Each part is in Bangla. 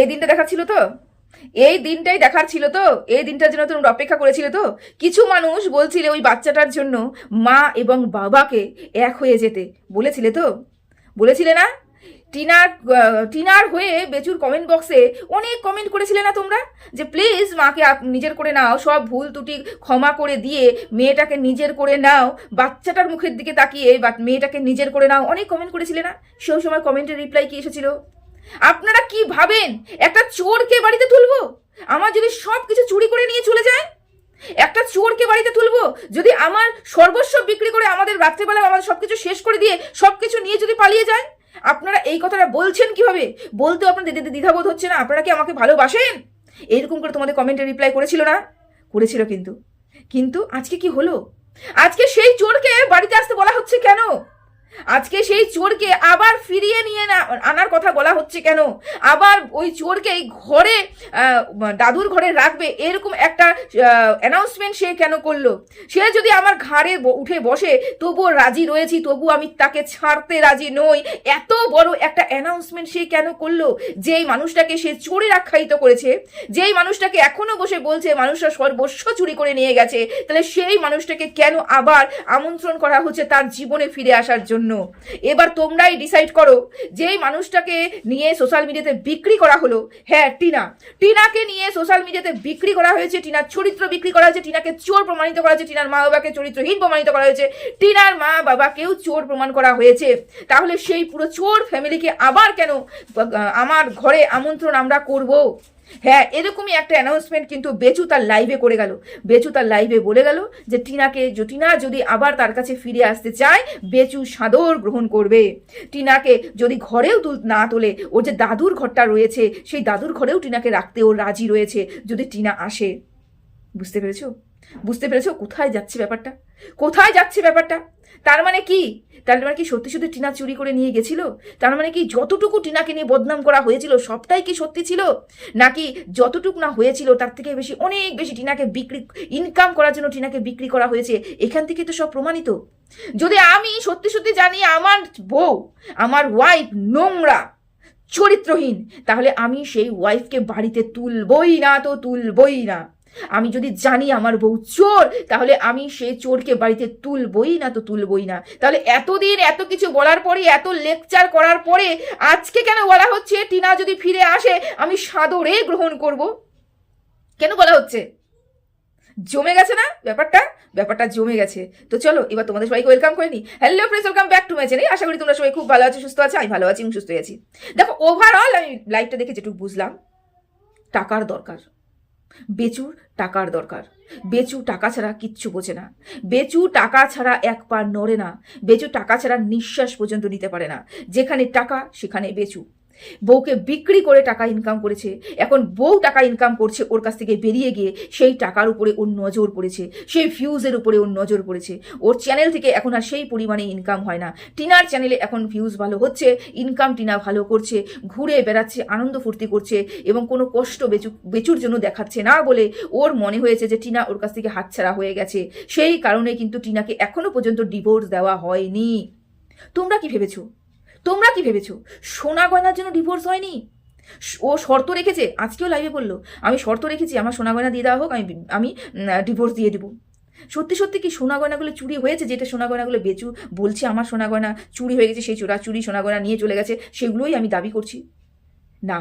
এই দিনটা দেখার ছিল তো? এই দিনটাই দেখার ছিল তো? এই দিনটার জন্য তোমরা অপেক্ষা করেছিলে তো? কিছু মানুষ বলছিলে ওই বাচ্চাটার জন্য মা এবং বাবাকে এক হয়ে যেতে। বলেছিলে তো? বলেছিলে না? টিনার টিনার হয়ে বেচুর কমেন্ট বক্সে অনেক কমেন্ট করেছিলে না তোমরা? যে প্লিজ মাকে নিজের করে নাও, সব ভুল ত্রুটি ক্ষমা করে দিয়ে মেয়েটাকে নিজের করে নাও, বাচ্চাটার মুখের দিকে তাকিয়ে বা, মেয়েটাকে নিজের করে নাও, অনেক কমেন্ট করেছিলে না? সেই সময় কমেন্টের রিপ্লাই কি এসেছিল? আপনারা কি ভাবেন? একটা চোরকে বাড়িতে তুলবো? আমার যদি সব কিছু চুরি করে নিয়ে চলে যায়? একটা চোরকে বাড়িতে তুলবো? যদি আমার সর্বস্ব বিক্রি করে আমাদের রাত্রেবেলা আমাদের সবকিছু শেষ করে দিয়ে সবকিছু নিয়ে যদি পালিয়ে যায়? আপনারা এই কথাটা বলছেন কীভাবে? বলতেও আপনাদের দ্বিধাবোধ হচ্ছে না। আপনারা কি আমাকে ভালোবাসেন? এরকম করে তোমাদের কমেন্টে রিপ্লাই করেছিল না? করেছিল কিন্তু। কিন্তু আজকে কি হলো? আজকে সেই চোরকে বাড়িতে আসতে বলা হচ্ছে কেন? আজকে সেই চোরকে আবার ফিরিয়ে নিয়ে আনার কথা বলা হচ্ছে কেন? আবার ওই চোরকে ঘরে দাদুর ঘরে রাখবে, এরকম একটা অ্যানাউন্সমেন্ট সে কেন করল? সে যদি আমার ঘাড়ে উঠে বসে, তবুও রাজি রয়েছি তবু আমি তাকে ছাড়তে রাজি নই। এত বড় একটা অ্যানাউন্সমেন্ট সে কেন করল? যেই মানুষটাকে সে চোরের আখ্যায়িত করেছে, যেই মানুষটাকে এখনও বসে বলছে মানুষরা সর্বস্ব চুরি করে নিয়ে গেছে তাহলে সেই মানুষটাকে কেন আবার আমন্ত্রণ করা হচ্ছে তার জীবনে ফিরে আসার জন্য? এবার তোমরাই ডিসাইড করো, যেই মানুষটাকে নিয়ে সোশ্যাল মিডিয়াতে বিক্রি করা হলো। হ্যাঁ টিনা। টিনাকে নিয়ে সোশ্যাল মিডিয়াতে বিক্রি করা হয়েছে, টিনার চরিত্র বিক্রি করা হয়েছে, টিনাকে চোর প্রমাণিত করা হয়েছে, টিনার মা বাবাকে চরিত্রহীন প্রমাণিত করা হয়েছে, টিনার মা বাবাকেও চোর প্রমাণ করা হয়েছে। তাহলে সেই পুরো চোর ফ্যামিলিকে আবার কেন আমার ঘরে আমন্ত্রণ আমরা করব? হ্যাঁ এরকমই একটা অ্যানাউন্সমেন্ট কিন্তু বেচু তার লাইভে করে গেল। বেচু তার লাইভে বলে গেল যে টিনাকে টিনা যদি আবার তার কাছে ফিরে আসতে চায়, বেচু সাদর গ্রহণ করবে। টিনাকে যদি ঘরেও তুল না তোলে, ওর যে দাদুর ঘরটা রয়েছে, সেই দাদুর ঘরেও টিনাকে রাখতে ও রাজি রয়েছে যদি টিনা আসে। বুঝতে পেরেছ? বুঝতে পেরেছ? কোথায় যাচ্ছে ব্যাপারটা? কোথায় যাচ্ছে ব্যাপারটা? তার মানে কি? তার মানে কি সত্যি সত্যি টিনা চুরি করে নিয়ে গেছিল? তার মানে কি যতটুকু টিনাকে নিয়ে বদনাম করা হয়েছিল, সবটাই কি সত্যি ছিল? নাকি যতটুকু না হয়েছিল, তার থেকে বেশি অনেক বেশি টিনাকে বিক্রি ইনকাম করার জন্য টিনাকে বিক্রি করা হয়েছে, এখান থেকে তো সব প্রমাণিত। যদি আমি সত্যি সত্যি জানি আমার বউ, আমার ওয়াইফ নোংরা, চরিত্রহীন, তাহলে আমি সেই ওয়াইফকে বাড়িতে তুলবই না তো তুলবই না। আমি যদি জানি আমার বউ চোর, তাহলে আমি সেই চোরকে বাড়িতে তুলবই না তো তুলবই না। তাহলে এতদিন এত কিছু বলার পরে, এত লেকচার করার পরে, আজকে কেন বলা হচ্ছে টিনা যদি ফিরে আসে, আমি সাদরে গ্রহণ করব? কেন বলা হচ্ছে? জমে গেছে না ব্যাপারটা? ব্যাপারটা জমে গেছে। তো চলো, এবার তোমাদের সবাইকে ওয়েলকাম করে নি। Hello friends welcome back to my channel আশা করি তোমরা সবাই খুব ভালো আছো, সুস্থ আছো, আমি ভালো আছি এবং সুস্থ আছি। দেখো ওভারঅল আমি লাইফটা দেখে যেটুকু বুঝলাম, টাকার দরকার। বেচুর টাকার দরকার। বেচু টাকা ছাড়া কিচ্ছু বোঝে না। বেচু টাকা ছাড়া এক পা নড়ে না। বেচু টাকা ছাড়া নিঃশ্বাস পর্যন্ত নিতে পারে না। যেখানে টাকা, সেখানে বেচু। বউকে বিক্রি করে টাকা ইনকাম করেছে। এখন বউ টাকা ইনকাম করছে ওর কাছ থেকে বেরিয়ে গিয়ে সেই টাকার উপরে ওর নজর পড়েছে, সেই ভিউজের উপরে ওর নজর পড়েছে। ওর চ্যানেল থেকে এখন আর সেই পরিমাণে ইনকাম হয় না। টিনার চ্যানেলে এখন ভিউজ ভালো হচ্ছে ইনকাম টিনা ভালো করছে, ঘুরে বেড়াচ্ছে, আনন্দ ফুর্তি করছে এবং কোনো কষ্ট বেচু, বেচুর জন্য দেখাচ্ছে না বলে ওর মনে হয়েছে যে টিনা ওর কাছ থেকে হাতছাড়া হয়ে গেছে। সেই কারণে কিন্তু টিনাকে এখনও পর্যন্ত ডিভোর্স দেওয়া হয়নি। তোমরা কি ভেবেছো? তোমরা কি ভেবেছো? সোনা গয়নার জন্য ডিভোর্স হয়নি? ও শর্ত রেখেছে, আজকেও লাইভে বলল, আমি শর্ত রেখেছি, আমার সোনা গয়না দিয়ে দেওয়া হোক, আমি আমি ডিভোর্স দিয়ে দেবো। সত্যি সত্যি কি সোনা গয়নাগুলো চুরি হয়েছে? যেটা সোনা গয়নাগুলো বেচু, বলছে আমার সোনা গয়না চুরি হয়ে গেছে, সেই চোরা চুরি সোনা গয়না নিয়ে চলে গেছে, সেগুলোই আমি দাবি করছি। না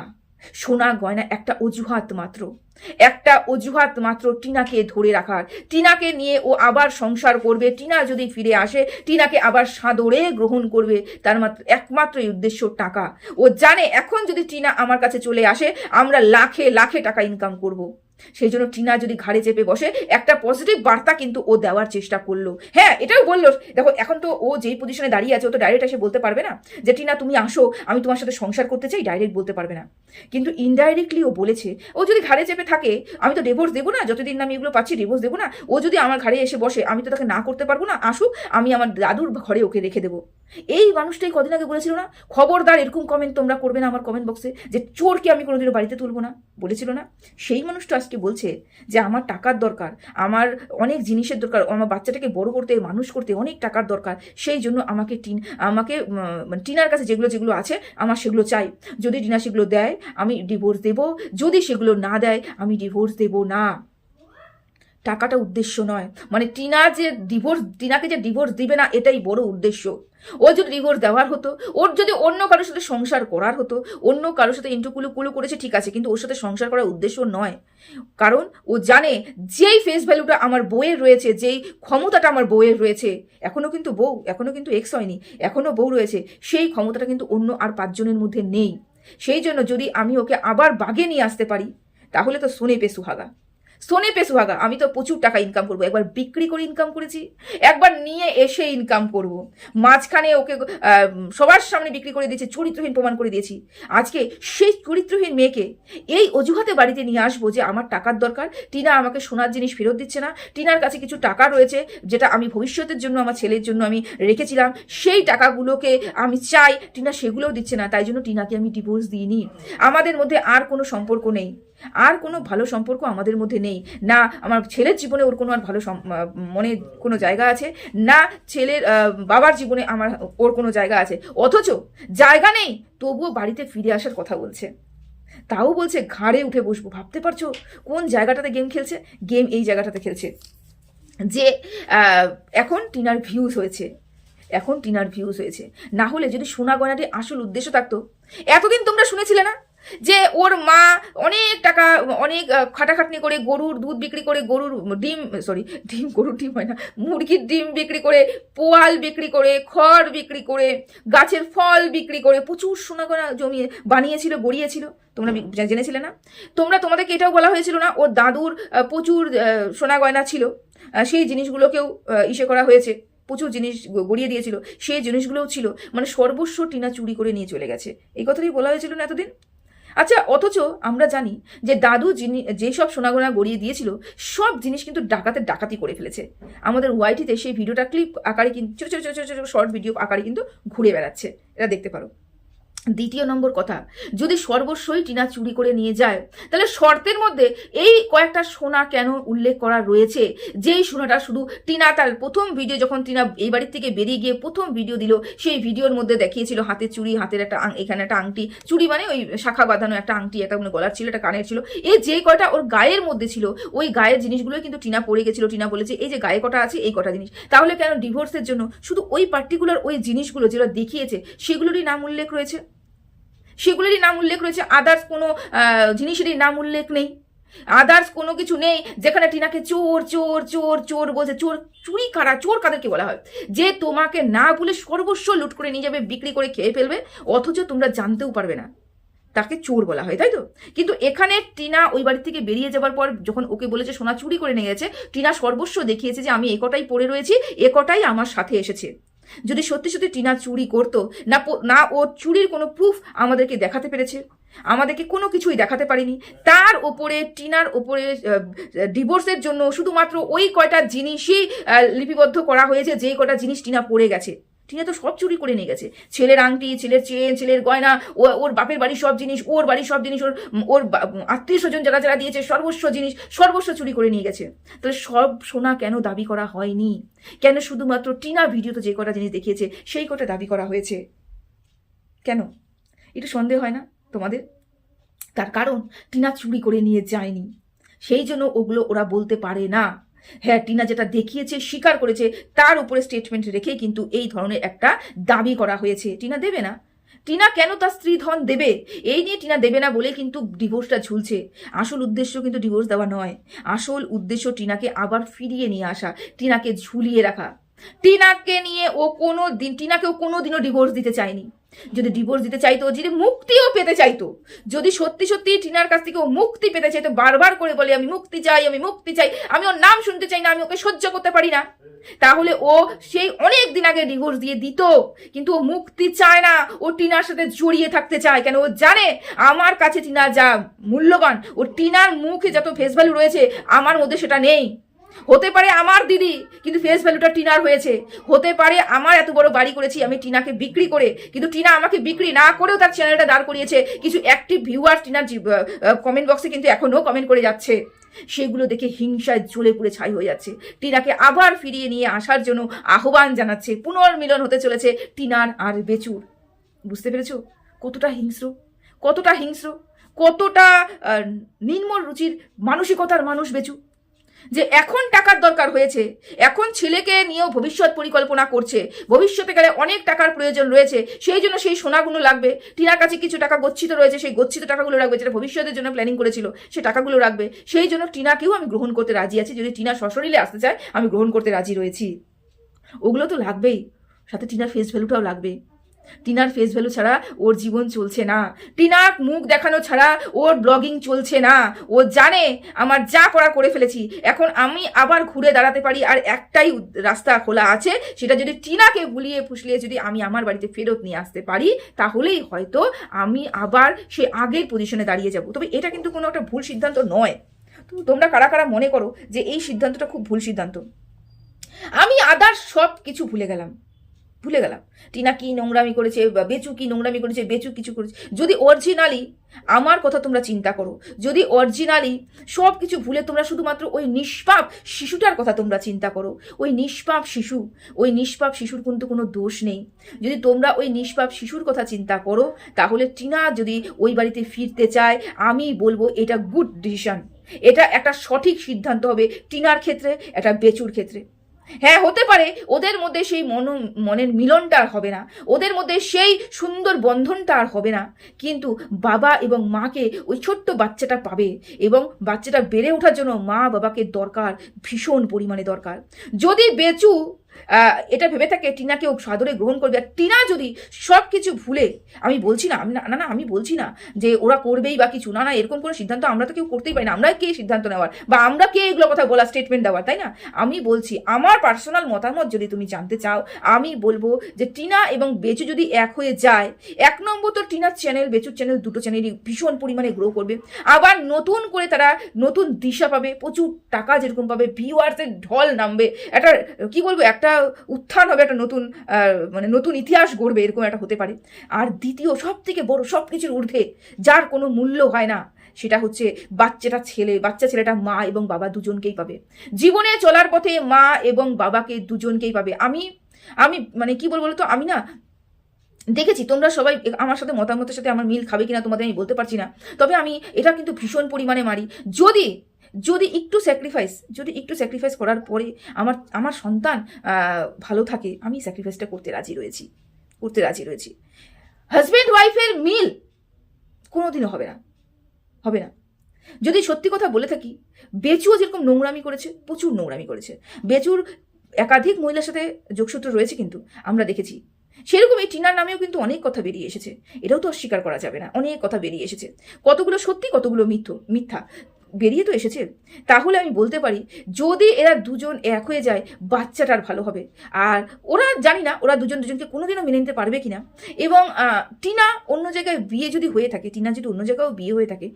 সোনা গয়না একটা অজুহাত মাত্র। একটা অজুহাত মাত্র টিনাকে ধরে রাখার। টিনাকে নিয়ে ও আবার সংসার করবে। টিনা যদি ফিরে আসে, টিনাকে আবার সাদরে গ্রহণ করবে। তার মাত্র একমাত্রই উদ্দেশ্য টাকা। ও জানে এখন যদি টিনা আমার কাছে চলে আসে, আমরা লাখে লাখে টাকা ইনকাম করব। সেই জন্য টিনা যদি ঘাড়ে চেপে বসে, একটা পজিটিভ বার্তা কিন্তু ও দেওয়ার চেষ্টা করল। হ্যাঁ এটাও বলল, দেখো, এখন তো ও যেই পজিশনে দাঁড়িয়ে আছে, ও তো ডাইরেক্ট এসে বলতে পারবে না যে, টিনা, তুমি আসো, আমি তোমার সাথে সংসার করতে চাই ডাইরেক্ট বলতে পারবে না। কিন্তু ইনডাইরেক্টলি ও বলেছে, ও যদি ঘাড়ে চেপে থাকে, আমি তো ডিভোর্স দেবো না, যতদিন আমি এগুলো পাচ্ছি ডিভোর্স দেবো না। ও যদি আমার ঘাড়ে এসে বসে, আমি তো তাকে না করতে পারব না, আসুক, আমি আমার দাদুর ঘরে ওকে রেখে দেবো। এই মানুষটাই কদিন আগে বলেছিল না? খবরদার এরকম কমেন্ট তোমরা করবে না আমার কমেন্ট বক্সে যে চোরকে আমি কোনোদিনও বাড়িতে তুলবো না। বলেছিল না? সেই মানুষটা আজকে বলছে যে আমার টাকার দরকার, আমার অনেক জিনিসের দরকার, আমার বাচ্চাটাকে বড় করতে, মানুষ করতে অনেক টাকার দরকার। সেই জন্য আমাকে টিন, আমাকে মানে টিনার কাছে যেগুলো যেগুলো আছে, আমার সেগুলো চাই। যদি টিনা সেগুলো দেয়, আমি ডিভোর্স দেব। যদি সেগুলো না দেয়, আমি ডিভোর্স দেব না। টাকাটা উদ্দেশ্য নয়। মানে টিনা যে ডিভোর্স টিনাকে যে ডিভোর্স দিবে না, এটাই বড় উদ্দেশ্য। ও যদি ডিভোর্স দেওয়ার হতো, ওর যদি অন্য কারোর সাথে সংসার করার হতো, অন্য কারোর সাথে ইন্টুকুলু কুলু করেছে, ঠিক আছে, কিন্তু ওর সাথে সংসার করার উদ্দেশ্য নয়। কারণ ও জানে যেই ফেস ভ্যালুটা আমার বউয়ের রয়েছে, যেই ক্ষমতাটা আমার বউয়ের রয়েছে এখনও কিন্তু বউ এখনও কিন্তু এক্স হয়নি এখনও বউ রয়েছে, সেই ক্ষমতাটা কিন্তু অন্য আর পাঁচজনের মধ্যে নেই। সেই জন্য যদি আমি ওকে আবার বাগে নিয়ে আসতে পারি, তাহলে তো সোনে পে সুহাগা। সোনে পে সুহাগা, আমি তো প্রচুর টাকা ইনকাম করব। একবার বিক্রি করে ইনকাম করেছি, একবার নিয়ে এসে ইনকাম করব। মাঝখানে ওকে সবার সামনে বিক্রি করে দিয়েছি, চরিত্রহীন প্রমাণ করে দিয়েছি। আজকে সেই চরিত্রহীন মেয়েকে এই অজুহাতে বাড়িতে নিয়ে আসব যে আমার টাকার দরকার, টিনা আমাকে সোনার জিনিস ফেরত দিচ্ছে না, টিনার কাছে কিছু টাকা রয়েছে যেটা আমি ভবিষ্যতের জন্য, আমার ছেলের জন্য আমি রেখেছিলাম, সেই টাকাগুলোকে আমি চাই, টিনা সেগুলোও দিচ্ছে না, তাই জন্য টিনাকে আমি ডিভোর্স দিইনি। আমাদের মধ্যে আর কোনো সম্পর্ক নেই। আর কোনো ভালো সম্পর্ক আমাদের মধ্যে নেই। না, আমার ছেলের জীবনে ওর কোনো আর ভালো মনে কোনো জায়গা আছে, না ছেলের বাবার জীবনে আমার ওর কোনো জায়গা আছে। অথচ জায়গা নেই, তবুও বাড়িতে ফিরে আসার কথা বলছে। তাও বলছে, ঘাড়ে উঠে বসবো। ভাবতে পারছ কোন জায়গাটাতে গেম খেলছে? গেম এই জায়গাটাতে খেলছে। যে এখন টিনার ভিউজ হয়েছে। এখন টিনার ভিউজ হয়েছে। না হলে যদি সোনা গয়নাটি আসল উদ্দেশ্য থাকতো, এতদিন তোমরা শুনেছিলে না? যে ওর মা অনেক টাকা, অনেক খাটাখাটনি করে গরুর দুধ বিক্রি করে, গরুর ডিম সরি ডিম, গরুর ডিম হয় না, মুরগির ডিম বিক্রি করে, পোয়াল বিক্রি করে, খড় বিক্রি করে, গাছের ফল বিক্রি করে, প্রচুর সোনা গয়না জমিয়ে বানিয়েছিল, গড়িয়েছিল। তোমরা জেনেছিলে না? তোমরা, তোমাদেরকে এটাও বলা হয়েছিল না, ওর দাদুর প্রচুর সোনা গয়না ছিল সেই জিনিসগুলোকেও ইসে করা হয়েছে, প্রচুর জিনিস গড়িয়ে দিয়েছিল, সেই জিনিসগুলোও ছিল মানে সর্বস্ব টিনা চুরি করে নিয়ে চলে গেছে। এই কথাটাই বলা হয়েছিল না এতদিন? আচ্ছা অথচ আমরা জানি যে দাদু যিনি, যেসব সোনাগোনা গড়িয়ে দিয়েছিল, সব জিনিস কিন্তু ডাকাতে ডাকাতি করে ফেলেছে। আমাদের ওয়াইটিতে সেই ভিডিওটা ক্লিপ আকারে কিন্তু ছোটো ছোটো ছোটো ছোটো শর্ট ভিডিও আকারে কিন্তু ঘুরে বেড়াচ্ছে। এটা দেখতে পারো। দ্বিতীয় নম্বর কথা, যদি সর্বস্বই টিনা চুরি করে নিয়ে যায়, তাহলে শর্তের মধ্যে এই কয়েকটা সোনা কেন উল্লেখ করা রয়েছে? যেই সোনাটা শুধু টিনা, তার প্রথম ভিডিও যখন টিনা এই বাড়ির থেকে বেরিয়ে গিয়ে প্রথম ভিডিও দিল, সেই ভিডিওর মধ্যে দেখিয়েছিল হাতের চুড়ি হাতের একটা এখানে একটা আংটি চুড়ি মানে ওই শাখা বাঁধানো একটা আংটি একটা কোনো গলার ছিল, একটা কানের ছিল, এই যে কয়টা ওর গায়ের মধ্যে ছিল, ওই গায়ের জিনিসগুলো কিন্তু টিনা পড়ে গেছিল, টিনা বলেছে, এই যে গায়ে কটা আছে, এই কটা জিনিস। তাহলে কেন ডিভোর্সের জন্য শুধু ওই পার্টিকুলার ওই জিনিসগুলো যেটা দেখিয়েছে, সেগুলোরই নাম উল্লেখ রয়েছে? সেগুলোরই নাম উল্লেখ রয়েছে। আদার্স কোনো জিনিসেরই নাম উল্লেখ নেই। আদার্স কোনো কিছু নেই যেখানে টিনাকে চোর চোর চোর চোর বলছে। চোর, চুরি কারা, চোর কাদেরকে বলা হয়। যে তোমাকে না বলে সর্বস্ব লুট করে নিয়ে যাবে, বিক্রি করে খেয়ে ফেলবে, অথচ তোমরা জানতেও পারবে না। তাকে চোর বলা হয়, তাই তো? কিন্তু এখানে টিনা ওই বাড়ি থেকে বেরিয়ে যাবার পর যখন ওকে বলেছে, সোনা চুরি করে নিয়ে গেছে, টিনা সর্বস্ব দেখিয়েছে যে আমি একটাই পড়ে রয়েছি, একটাই আমার সাথে এসেছে। যদি সত্যি সত্যি টিনা চুরি করতো, না না ও চুরির কোনো প্রুফ আমাদেরকে দেখাতে পেরেছে। আমাদেরকে কোনো কিছুই দেখাতে পারিনি। তার ওপরে, টিনার ওপরে ডিভোর্সের জন্য শুধুমাত্র ওই কয়টা জিনিসই লিপিবদ্ধ করা হয়েছে, যেই কটা জিনিস টিনা পড়ে গেছে। টিনা তো সব চুরি করে নিয়ে গেছে। ছেলের আংটি, ছেলের চেন, ছেলের গয়না, ও, ওর বাপের বাড়ির সব জিনিস, ওর বাড়ির সব জিনিস, ওর ওর আত্মীয় স্বজন যারা যারা দিয়েছে, সর্বস্ব জিনিস, সর্বস্ব চুরি করে নিয়ে গেছে। তাহলে সব সোনা কেন দাবি করা হয়নি? কেন শুধুমাত্র টিনা ভিডিওতে যে কটা জিনিস দেখিয়েছে, সেই কটা দাবি করা হয়েছে? কেন? একটু সন্দেহ হয় না তোমাদের? তার কারণ টিনা চুরি করে নিয়ে যায়নি। সেই জন্য ওগুলো ওরা বলতে পারে না। হ্যাঁ টিনা যেটা দেখিয়েছে, স্বীকার করেছে, তার উপরে স্টেটমেন্ট রেখে কিন্তু এই ধরনের একটা দাবি করা হয়েছে। টিনা দেবে না? টিনা কেন তার স্ত্রী ধন দেবে? এই নিয়ে টিনা দেবে না বলে কিন্তু ডিভোর্সটা ঝুলছে। আসল উদ্দেশ্য কিন্তু ডিভোর্স দেওয়া নয়। আসল উদ্দেশ্য টিনাকে আবার ফিরিয়ে নিয়ে আসা, টিনাকে ঝুলিয়ে রাখা। টিনাকে নিয়ে ও কোনো দিন টিনাকেও কোনো দিনও ডিভোর্স দিতে চায়নি। যদি ডিভোর্স দিতে চাইতো, যদি মুক্তিও পেতে চাইতো, যদি সত্যি সত্যি টিনার কাছ থেকে ও মুক্তি পেতে চাইতো, বারবার করে বলে, আমি মুক্তি চাই, আমি মুক্তি চাই, আমি ওর নাম শুনতে চাই না, আমি ওকে সহ্য করতে পারি না। তাহলে ও সেই অনেক দিন আগে ডিভোর্স দিয়ে দিত, কিন্তু ও মুক্তি চায় না, ও টিনার সাথে জড়িয়ে থাকতে চায়। কেন? ও জানে আমার কাছে টিনা যা মূল্যবান, ও টিনার মুখে যত ফেস ভ্যালু রয়েছে, আমার মধ্যে সেটা নেই। হতে পারে আমার দিদি, কিন্তু ফেস ভ্যালুটা টিনার হয়েছে। হতে পারে আমার এত বড় বাড়ি করেছি, আমি টিনাকে বিক্রি করে, কিন্তু টিনা আমাকে বিক্রি না করেও তার চ্যানেলটা দাঁড় করিয়েছে। কিছু অ্যাক্টিভ ভিউয়ার টিনার কমেন্ট বক্সে কিন্তু এখনও কমেন্ট করে যাচ্ছে। সেগুলো দেখে হিংসায় জ্বলে পুড়ে ছাই হয়ে যাচ্ছে। টিনাকে আবার ফিরিয়ে নিয়ে আসার জন্য আহ্বান জানাচ্ছে। পুনর্মিলন হতে চলেছে টিনার আর বেচুর। বুঝতে পেরেছ? কতটা হিংস্র কতটা হিংস্র, কতটা নিম্ন রুচির মানসিকতার মানুষ বেচু যে এখন টাকার দরকার হয়েছে, এখন ছেলেকে নিয়েও ভবিষ্যৎ পরিকল্পনা করছে, ভবিষ্যতে গেলে অনেক টাকার প্রয়োজন রয়েছে, সেই জন্য সেই সোনাগুলো লাগবে, টিনার কাছে কিছু টাকা গচ্ছিত রয়েছে, সেই গচ্ছিত টাকাগুলো রাখবে যেটা ভবিষ্যতের জন্য প্ল্যানিং করেছিল, সে টাকাগুলো রাখবে, সেই জন্য টিনাকেও আমি গ্রহণ করতে রাজি আছি, যদি টিনা সশরীরে আসতে চায়, আমি গ্রহণ করতে রাজি রয়েছি। ওগুলো তো লাগবেই, সাথে টিনার ফেস ভ্যালুটাও লাগবে। টিনার ফেস ভ্যালু ছাড়া ওর জীবন চলছে না। টিনার মুখ দেখানো ছাড়া ওর ব্লগিং চলছে না। ও জানে আমার যা করা করে ফেলেছি। এখন আমি আবার ঘুরে দাঁড়াতে পারি আর একটাই রাস্তা খোলা আছে, সেটা যদি টিনাকে ভুলিয়ে ফুসলিয়ে যদি আমি আমার বাড়িতে ফেরত নিয়ে আসতে পারি, তাহলেই হয়তো আমি আবার সে আগের পজিশনে দাঁড়িয়ে যাব। তবে এটা কিন্তু কোনো একটা ভুল সিদ্ধান্ত নয়। তো তোমরা কারা কারা মনে করো যে এই সিদ্ধান্তটা খুব ভুল সিদ্ধান্ত? আমি আদার সব কিছু ভুলে গেলাম। ভুলে গেলাম। টিনা কি নোংরামি করেছে, বা বেচু কি নোংরামি করেছে, বেচু কিছু করেছে। যদি অরিজিনালি আমার কথা তোমরা চিন্তা করো, যদি অরিজিনালি সব কিছু ভুলে তোমরা শুধুমাত্র ওই নিষ্পাপ শিশুটার কথা তোমরা চিন্তা করো, ওই নিষ্পাপ শিশু, ওই নিষ্পাপ শিশুর কিন্তু কোনো দোষ নেই। যদি তোমরা ওই নিষ্পাপ শিশুর কথা চিন্তা করো, তাহলে টিনা যদি ওই বাড়িতে ফিরতে চায়, আমি বলব এটা গুড ডিসিশন এটা একটা সঠিক সিদ্ধান্ত হবে টিনার ক্ষেত্রে একটা বেচুর ক্ষেত্রে। হ্যাঁ হতে পারে। ওদের মধ্যে সেই মন মনের মিলনটা আর হবে না। ওদের মধ্যে সেই সুন্দর বন্ধনটা আর হবে না। কিন্তু বাবা এবং মাকে ওই ছোট্ট বাচ্চাটা পাবে এবং বাচ্চাটা বেড়ে ওঠার জন্য মা বাবাকে দরকার, ভীষণ পরিমাণে দরকার। যদি বেচু এটা ভেবে থাকে টিনাকেও সাদরে গ্রহণ করবে। আর টিনা যদি সব কিছু ভুলে, আমি বলছি না, আমি না না আমি বলছি না যে ওরা করবেই বা কিছু, না না, এরকম কোনো সিদ্ধান্ত আমরা তো কেউ করতেই পারি না। আমরা কে সিদ্ধান্ত নেওয়ার? বা আমরা কে এগুলো কথা বলা স্টেটমেন্ট দেওয়ার, তাই না? আমি বলছি, আমার পার্সোনাল মতামত যদি তুমি জানতে চাও, আমি বলব যে টিনা এবং বেচু যদি এক হয়ে যায়, এক নম্বর তো টিনার চ্যানেল বেচুর চ্যানেল দুটো চ্যানেলই ভীষণ পরিমাণে গ্রো করবে। আবার নতুন করে তারা নতুন দিশা পাবে, প্রচুর টাকা যেরকম পাবে ভিউয়ার্সের ঢল নামবে। একটা, কি বলব, একটা উত্থান হবে, একটা নতুন মানে নতুন ইতিহাস গড়বে, এরকম একটা হতে পারে। আর দ্বিতীয় সব থেকে বড় সব কিছুর ঊর্ধ্বে, যার কোনো মূল্য হয় না, সেটা হচ্ছে বাচ্চাটা ছেলে, বাচ্চা ছেলেটা মা এবং বাবা দুজনকেই পাবে। জীবনে চলার পথে মা এবং বাবাকে দুজনকেই পাবে। আমি আমি মানে কি বলব তো আমি না, দেখেছি, তোমরা সবাই আমার সাথে মতামতের সাথে আমার মিল খাবে কিনা তোমাদের আমি বলতে পারছি না। তবে আমি এটা কিন্তু ভীষণ পরিমাণে মারি যদি যদি একটু স্যাক্রিফাইস যদি একটু স্যাক্রিফাইস করার পরে আমার আমার সন্তান ভালো থাকে, আমি স্যাক্রিফাইসটা করতে রাজি রয়েছি, করতে রাজি রয়েছি। হাজব্যান্ড ওয়াইফের মিল কোনোদিনও হবে না হবে না। যদি সত্যি কথা বলে থাকি, বেচুও যেরকম নোংরামি করেছে, প্রচুর নোংরামি করেছে। বেচুর একাধিক মহিলার সাথে যোগসূত্র রয়েছে কিন্তু, আমরা দেখেছি। সেরকম এই টিনার নামেও কিন্তু অনেক কথা বেরিয়ে এসেছে। এটাও তো অস্বীকার করা যাবে না, অনেক কথা বেরিয়ে এসেছে। কতগুলো সত্যি, কতগুলো মিথ্য, মিথ্যা। বেরিয়ে তো এসেছে। তাহলে আমি বলতে পারি, যদি এরা দুজন এক হয়ে যায়, বাচ্চাটার ভালো হবে। আর ওরা জানি না, ওরা দুজন দুজনকে কোনোদিনও মেনে নিতে পারবে কিনা। এবং টিনা অন্য জায়গায় বিয়ে যদি হয়ে থাকে, টিনা যদি অন্য জায়গায়ও বিয়ে হয়ে থাকে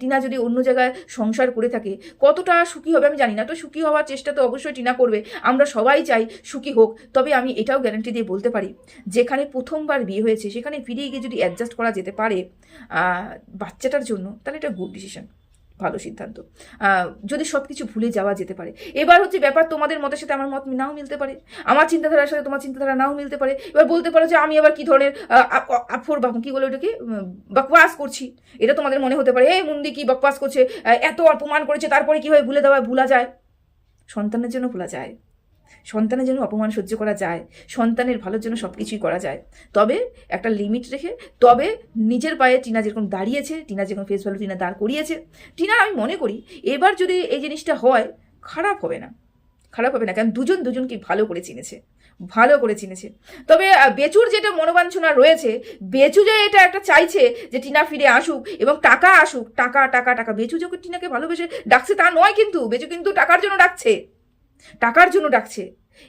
টিনা যদি অন্য জায়গায় সংসার করে থাকে, কতটা সুখী হবে আমি জানি না। তো সুখী হওয়ার চেষ্টা তো অবশ্যই টিনা করবে। আমরা সবাই চাই সুখী হোক। তবে আমি এটাও গ্যারান্টি দিয়ে বলতে পারি, যেখানে প্রথমবার বিয়ে হয়েছে, সেখানে ফিরে গিয়ে যদি অ্যাডজাস্ট করা যেতে পারে বাচ্চাটার জন্য, তাহলে এটা গুড ডিসিশন ভালো সিদ্ধান্ত। যদি সব কিছু ভুলে যাওয়া যেতে পারে। এবার হচ্ছে ব্যাপার তোমাদের মতের সাথে আমার মত নাও মিলতে পারে। আমার চিন্তাধারার সাথে তোমার চিন্তাধারা নাও মিলতে পারে। এবার বলতে পারো যে আমি আবার কি ধরনের আফর বা কি বলে ওটাকে বকবাস করছি। এটা তোমাদের মনে হতে পারে এই মুন্দি কি বকবাস করছে এত অপমান করেছে, তারপরে কীভাবে ভুলে দেওয়া ভুলা যায়? সন্তানের জন্য ভুলা যায়। সন্তানের জন্য অপমান সহ্য করা যায়, সন্তানের ভালোর জন্য সব কিছুই করা যায়। তবে একটা লিমিট রেখে, তবে নিজের পায়ে টিনা যেরকম দাঁড়িয়েছে, টিনা যেরকম ফেস ভ্যালু টিনা দাঁড় করিয়েছে, টিনা আমি মনে করি এবার যদি এই জিনিসটা হয়, খারাপ হবে না। খারাপ হবে না, কারণ দুজন দুজনকে ভালো করে চিনেছে, ভালো করে চিনেছে। তবে বেচুর যেটা মনোবাঞ্ছনা রয়েছে, বেচু যে এটা একটা চাইছে যে টিনা ফিরে আসুক এবং টাকা আসুক, টাকা টাকা টাকা। বেচু যখন টিনাকে ভালোবেসে ডাকছে তা নয় কিন্তু, বেচু কিন্তু টাকার জন্য ডাকছে। টাকার জন্য ডাকছে।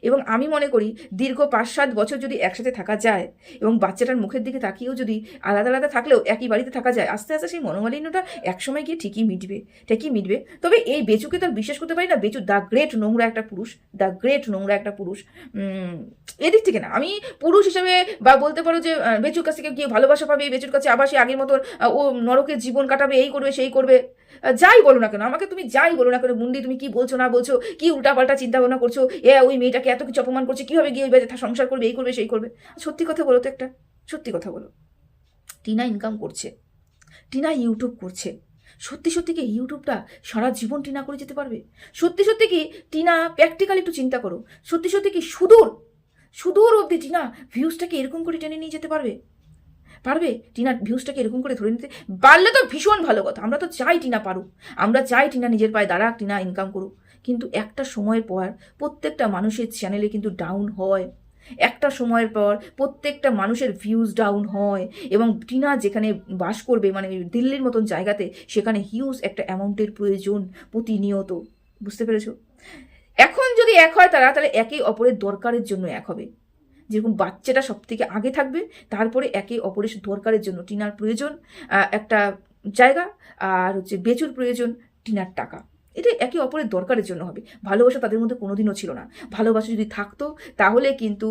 এবং আমি মনে করি দীর্ঘ পাঁচ সাত বছর যদি একসাথে থাকা যায় এবং বাচ্চাটার মুখের দিকে তাকিয়েও যদি আলাদা আলাদা থাকলেও একই বাড়িতে থাকা যায়, আস্তে আস্তে সেই মনোমালিন্যটা একসময় গিয়ে ঠিকই মিটবে। ঠিকই মিটবে। তবে এই বেচুকে তো বিশ্বাস করতে পারি না, বেচু দ্য গ্রেট নোংরা একটা পুরুষ দ্য গ্রেট নোংরা একটা পুরুষ। এদিক থেকে না, আমি পুরুষ হিসেবে বা বলতে পারো যে বেচুর কাছ থেকে গিয়ে ভালোবাসা পাবে, বেচুর কাছে আবার সে আগের মতন ও নরকের জীবন কাটাবে, এই করবে, সেই করবে। যাই বলো না কেন, আমাকে তুমি যাই বলো না কেন, মুন্ডি তুমি কি বলছো না বলছো, কি উল্টাপাল্টা চিন্তা ভাবনা করছ, এ ওই মেয়েটাকে এত কিছু অপমান করছে, কীভাবে গিয়ে ওই বাড়িতে সংসার করবে, এই করবে, সেই করবে? সত্যি কথা বলো তো একটা, সত্যি কথা বলো। টিনা ইনকাম করছে, টিনা ইউটিউব করছে। সত্যি সত্যি কি ইউটিউবটা সারা জীবন টিনা করে যেতে পারবে? সত্যি সত্যি কি টিনা প্র্যাকটিক্যালি একটু চিন্তা করো? সত্যি সত্যি কি সুদূর সুদূর অবধি টিনা ভিউজটাকে এরকম করে টেনে নিয়ে যেতে পারবে? পারবে? টিনার ভিউজটাকে এরকম করে ধরে নিতে? পারলে তো ভীষণ ভালো কথা, আমরা তো চাই টিনা পারুক। আমরা চাই টিনা নিজের পায়ে দাঁড়াক, টিনা ইনকাম করুক। কিন্তু একটা সময়ের পর প্রত্যেকটা মানুষের চ্যানেলে কিন্তু ডাউন হয়। একটা সময়ের পর প্রত্যেকটা মানুষের ভিউজ ডাউন হয় এবং টিনা যেখানে বাস করবে মানে দিল্লির মতন জায়গাতে, সেখানে হিউজ একটা অ্যামাউন্টের প্রয়োজন প্রতিনিয়ত। বুঝতে পেরেছ? এখন যদি এক হয় তারা, তাহলে একে অপরের দরকারের জন্য এক হবে। যেরকম বাচ্চাটা সব থেকে আগে থাকবে, তারপরে একে অপরের দরকারের জন্য টিনার প্রয়োজন একটা জায়গা, আর হচ্ছে বেচুর প্রয়োজন, টিনার টাকা। এটা একে অপরের দরকারের জন্য হবে। ভালোবাসা তাদের মধ্যে কোনোদিনও ছিল না। ভালোবাসা যদি থাকতো, তাহলে কিন্তু,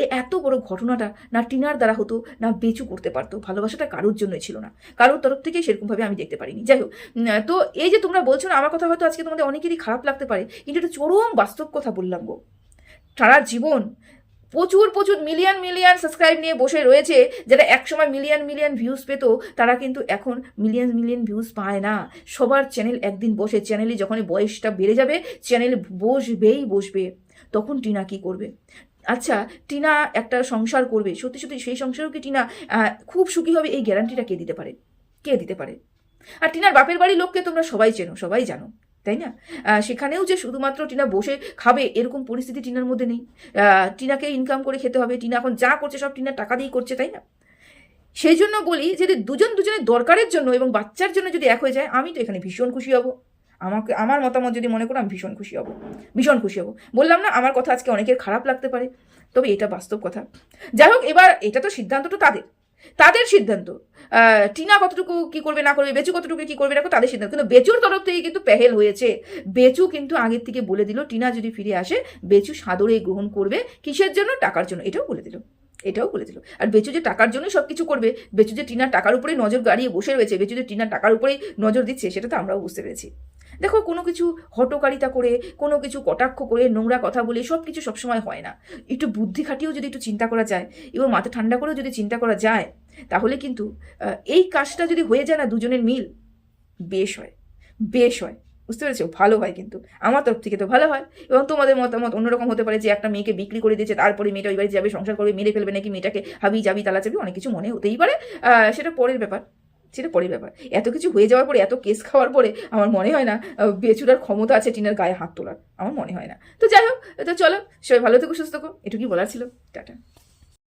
এ এত বড় ঘটনাটা না টিনার দ্বারা হতো, না বেচু করতে পারতো। ভালোবাসাটা কারোর জন্যই ছিল না। কারোর তরফ থেকে সেরকমভাবে আমি দেখতে পারিনি। যাই হোক তো এই যে তোমরা বলছো না, আমার কথা হয়তো আজকে তোমাদের অনেকেরই খারাপ লাগতে পারে, কিন্তু এটা চরম বাস্তব কথা বললাম গো। সারা জীবন প্রচুর প্রচুর মিলিয়ন মিলিয়ন সাবস্ক্রাইব নিয়ে বসে রয়েছে। যারা একসময় মিলিয়ন মিলিয়ন ভিউজ পেত, তারা কিন্তু এখন মিলিয়ন মিলিয়ন ভিউজ পায় না। সবার চ্যানেল একদিন বসে চ্যানেলে যখন বয়সটা বেড়ে যাবে চ্যানেল বসবেই বসবে। তখন টিনা কি করবে? আচ্ছা টিনা একটা সংসার করবে। সত্যি সত্যি সেই সংসারও কি টিনা খুব সুখী হবে? এই গ্যারান্টিটা কে দিতে পারে? কে দিতে পারে? আর টিনার বাপের বাড়ির লোককে তোমরা সবাই চেনো, সবাই জানো। তাই না? সেখানেও যে শুধুমাত্র টিনা বসে খাবে, এরকম পরিস্থিতি টিনার মধ্যে নেই। টিনাকে ইনকাম করে খেতে হবে, টিনা এখন যা করছে সব টিনার টাকা দিয়েই করছে, তাই না? সেই জন্য বলি যদি দুজন দুজনের দরকারের জন্য এবং বাচ্চার জন্য যদি এক হয়ে যায়, আমি তো এখানে ভীষণ খুশি হব। আমাকে, আমার মতামত যদি মনে করো, আমি ভীষণ খুশি হব। ভীষণ খুশি হব। বললাম না, আমার কথা আজকে অনেকের খারাপ লাগতে পারে, তবে এটা বাস্তব কথা। যাই হোক, এবার এটা তো সিদ্ধান্তটা তাদের। তাদের সিদ্ধান্ত। টিনা কতটুকু কি করবে, না করবে, বেচু কতটুকু কি করবে না তাদের সিদ্ধান্ত। কিন্তু বেচুর তরফ থেকে কিন্তু পেহেল হয়েছে। বেচু কিন্তু আগের থেকে বলে দিল, টিনা যদি ফিরে আসে, বেচু সাদরে গ্রহণ করবে। কিসের জন্য? টাকার জন্য। এটাও বলে দিল। এটাও বলে দিল। আর বেচু যে টাকার জন্য সব কিছু করবে, বেচু যে টিনার টাকার উপরেই নজর গাড়িয়ে বসে রয়েছে, বেচু যে টিনার টাকার উপরেই নজর দিচ্ছে, সেটা তো আমরাও বুঝতে পেরেছি। দেখো, কোনো কিছু হটকারিতা করে, কোনো কিছু কটাক্ষ করে, নোংরা কথা বলে সব কিছু সবসময় হয় না। একটু বুদ্ধি খাটিয়েও যদি একটু চিন্তা করা যায়, এবং মাথা ঠান্ডা করেও যদি চিন্তা করা যায়, তাহলে কিন্তু এই কাজটা যদি হয়ে যায় না দুজনের মিল, বেশ হয় বেশ হয়। বুঝতে পেরেছ? ভালো হয় কিন্তু। আমার তরফ থেকে তো ভালো হয়। এবং তোমাদের মতামত অন্যরকম হতে পারে যে, একটা মেয়েকে বিক্রি করে দিয়েছে, তারপরে মেয়েটা ওই বাড়ি যাবে, সংসার করবে, মেরে ফেলবে, নাকি মেয়েটাকে হাবি যাবি তালা যাবি অনেক কিছু মনে হতেই পারে। সেটা পরের ব্যাপার। সেটা পরের ব্যাপার। এত কিছু হয়ে যাওয়ার পরে, এত কেস খাওয়ার পরে আমার মনে হয় না বেচুরার ক্ষমতা আছে টিনার গায়ে হাত তোলার। আমার মনে হয় না। তো যাই হোক, তো চলো, সবাই ভালো থেকো, সুস্থ থাকো, এটুকুই বলার ছিল। টাটা।